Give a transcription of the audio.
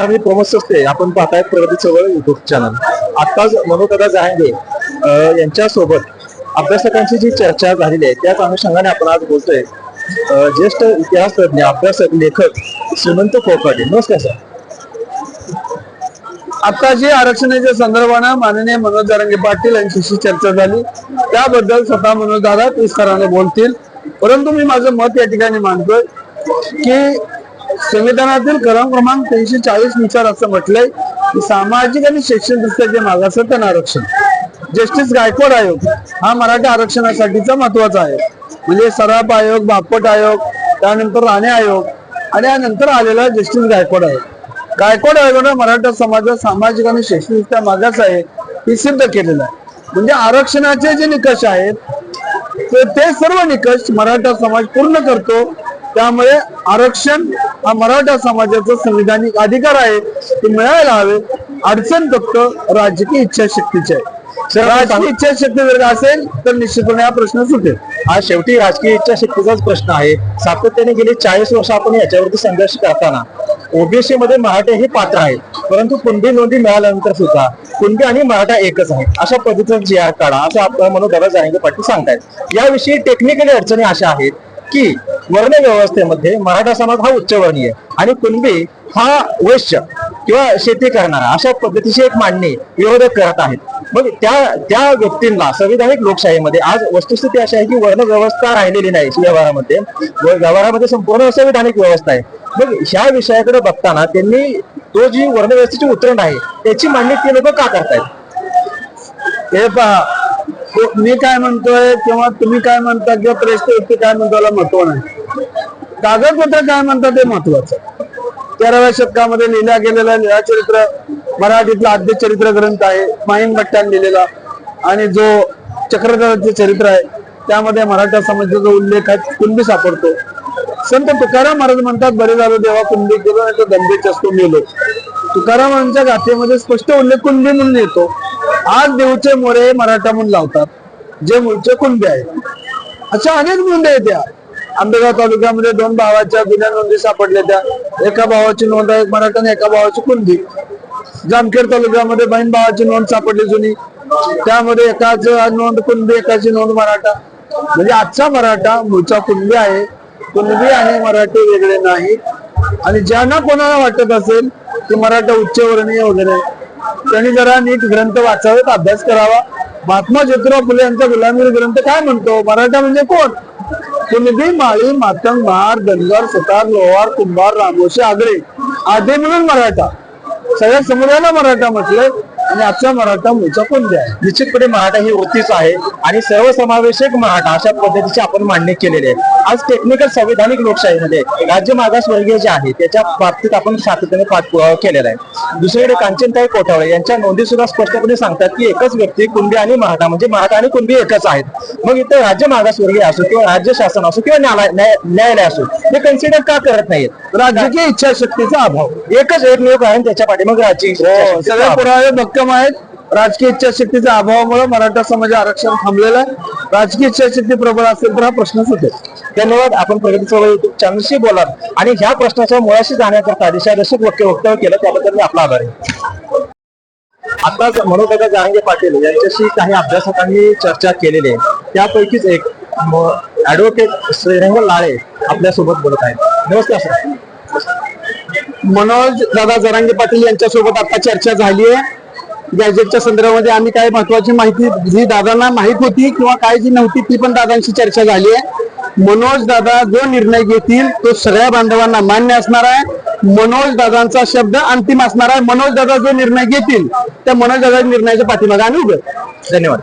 आम्ही प्रमोद सस्ते आपण पाहताय प्रगती चवळ युट्यूब चॅनल आत्ताच मनोकदा जहांगे अं, यांच्यासोबत अभ्यासकांची जी चर्चा झालेली आहे त्याच अनुषंगाने आपण आज बोलतोय. ज्येष्ठ इतिहास तज्ञ अभ्यासक लेखक सुनंत कोकाटे नमस्कार सर. आता जे आरक्षणाच्या संदर्भानं माननीय मनोज जारंगे पाटील यांच्याशी चर्चा झाली त्याबद्दल स्वतः मनोज दादा विस्ताराने बोलतील. परंतु मी माझं मत या ठिकाणी मानतोय की संविधानातील कलम क्रमांक तीनशे चाळीसनुसार असं म्हटलंय की सामाजिक आणि शैक्षणिक दृष्ट्या जे मागास त्यांना आरक्षण. जस्टिस गायकवाड आयोग हा मराठा आरक्षणासाठीचा महत्त्वाचा आहे. म्हणजे सराफ आयोग बापट आयोग त्यानंतर राणे आयोग आणि यानंतर आलेला जस्टिस गायकवाड आयोग गायकवाड आयोगानं मराठा समाजात सामाजिक आणि शैक्षणिकता मागास आहे हे सिद्ध केलेलं आहे. म्हणजे आरक्षणाचे जे निकष आहेत तर ते सर्व निकष मराठा समाज पूर्ण करतो. त्यामुळे आरक्षण हा मराठा समाजाचा संविधानिक अधिकार आहे ते मिळायला हवे. अडचण फक्त राजकीय इच्छाशक्तीची आहे. राजकीय इच्छाशक्ती जर असेल तर निश्चितपणे हा प्रश्न सुटेल. हा शेवटी राजकीय इच्छाशक्तीचाच प्रश्न आहे. सातत्याने गेली चाळीस वर्ष आपण याच्यावरती संघर्ष करताना. ओबीसी मध्ये मराठे हे पात्र आहेत परंतु कुणबी नोंदी मिळाल्यानंतर सुद्धा कुणबी आणि मराठा एकच आहे अशा पद्धतीचा जी आर काढा असं आपण म्हणून दादा जायंगे पाटील सांगतायत. याविषयी टेक्निकली अडचणी अशा आहेत की वर्ण व्यवस्थेमध्ये मराठा समाज हा उच्चवर्णीय आणि कुणबी हा वैश्य किंवा शेती करणारा अशा पद्धतीची एक मांडणी विरोधक करत आहेत. मग त्या त्या व्यक्तींना संविधानिक लोकशाहीमध्ये आज वस्तुस्थिती अशी आहे की वर्ण व्यवस्था राहिलेली नाही व्यवहारामध्ये. व्यवहारामध्ये संपूर्ण संविधानिक व्यवस्था आहे. मग ह्या विषयाकडे बघताना त्यांनी तो जी वर्ण व्यवस्थेची उतरण आहे त्याची मांडणी ते लोक का करतायत? हे पहा हो, मी काय म्हणतोय किंवा तुम्ही काय म्हणता किंवा प्रेस व्यक्ती काय म्हणतो महत्त्व नाही. कागदपत्र काय म्हणतात ते महत्वाचं. तेराव्या शतकामध्ये लिहिल्या गेलेला निळाचरित्र मराठीतला आद्य चरित्र ग्रंथ आहे माहीन भट्टाने लिहिलेला. आणि जो चक्रधराचे चरित्र आहे त्यामध्ये मराठा समाजाचा उल्लेख आहे कुंभी सापडतो. संत तुकाराम महाराज म्हणतात बरे झालो देवा कुंभी गेलो नाही तर दंबेच असतो मेलो. तुकारामांच्या गाथेमध्ये स्पष्ट उल्लेख कुंभी म्हणून येतो. आज देवचे मोरे मराठा म्हणून लावतात जे मूळचे कुंबे आहेत. अशा अनेक मुंडे आहेत त्या आंबेगाव तालुक्यामध्ये दोन भावाच्या गुन्ह्या नोंदी सापडल्या त्या. एका भावाची नोंद आहे मराठा आणि एका भावाची कुंदी जामखेड तालुक्यामध्ये बहीण भावाची नोंद सापडली जुनी. त्यामध्ये एकाच नोंद कुणबी एकाची नोंद मराठा. म्हणजे आजचा मराठा मूळचा कुणबी आहे. कुणबी आणि मराठी वेगळे नाही. आणि ज्यांना कोणाला वाटत असेल की मराठा उच्चवर्णीय वगैरे त्यांनी जरा नीट ग्रंथ वाचावेत अभ्यास करावा. महात्मा ज्योतिराव फुले यांचा गुलामगिरी ग्रंथ काय म्हणतो? मराठा म्हणजे कोण? कुणबी माळी मातंग महार धनगर सुतार लोहार कुंभार रामोशी आगळे आधी म्हणून मराठा. सगळ्या समुदायाला मराठा म्हटलंय आणि आजचा मराठा मूळचा कोणत्या आहे निश्चितपणे मराठा ही वृत्तीच आहे आणि सर्वसमावेशक मराठा अशा पद्धतीची आपण मांडणी केलेली आहे. आज टेक्निकल संविधानिक लोकशाहीमध्ये राज्य मागासवर्गीय जे आहे त्याच्या बाबतीत आपण सातत्याने पाठपुरावा केलेला आहे. दुसरीकडे कांचनताई कोठावळे यांच्या नोंदी सुद्धा स्पष्टपणे सांगतात की एकच व्यक्ती कुणबी आणि मराठा म्हणजे मराठा आणि कुणबी एकच आहेत. मग इथं राज्य मागासवर्गीय असो किंवा राज्य शासन असो किंवा न्यायालय न्याय- न्यायालय असो ते कन्सिडर का करत नाहीत? राजकीय इच्छाशक्तीचा अभाव. एकच एक नियोग आहे त्याच्या पाठीमागे राज्य हो, सगळे पुरावे भक्कम आहेत. राजकीय इच्छाशक्तीच्या अभावामुळे मराठा समाज आरक्षण थांबलेलं आहे. राजकीय इच्छाशक्ती प्रबळ असेल तर हा प्रश्न सुटेल. धन्यवाद. आपण प्रगती सोबत युट्यूब चॅनलशी बोलात आणि ह्या प्रश्नाच्या मुळाशी जाण्याकरता दिशादर्शक वक्य वक्तव्य केलं त्याबद्दल मी आपला आभार आहे. आताच मनोदगा जहांगे पाटील यांच्याशी काही अभ्यासकांनी चर्चा केलेली आहे. त्यापैकीच एक ऍडव्होकेट श्रीरंग लाळे आपल्यासोबत बोलत आहेत. नमस्कार सर मनोज दादा जरांगे पाटील यांच्यासोबत आता चर्चा झाली आहे. गॅजेटच्या संदर्भामध्ये आम्ही काय महत्वाची माहिती जी दादांना माहीत होती किंवा काय जी नव्हती ती पण दादांशी चर्चा झाली आहे. मनोज दादा जो निर्णय घेतील तो सगळ्या बांधवांना मान्य असणार आहे. मनोज दादांचा शब्द अंतिम असणार आहे. मनोज दादा जो निर्णय घेतील त्या मनोज दादा निर्णयाच्या पाठीमागे आम्ही उभे. धन्यवाद.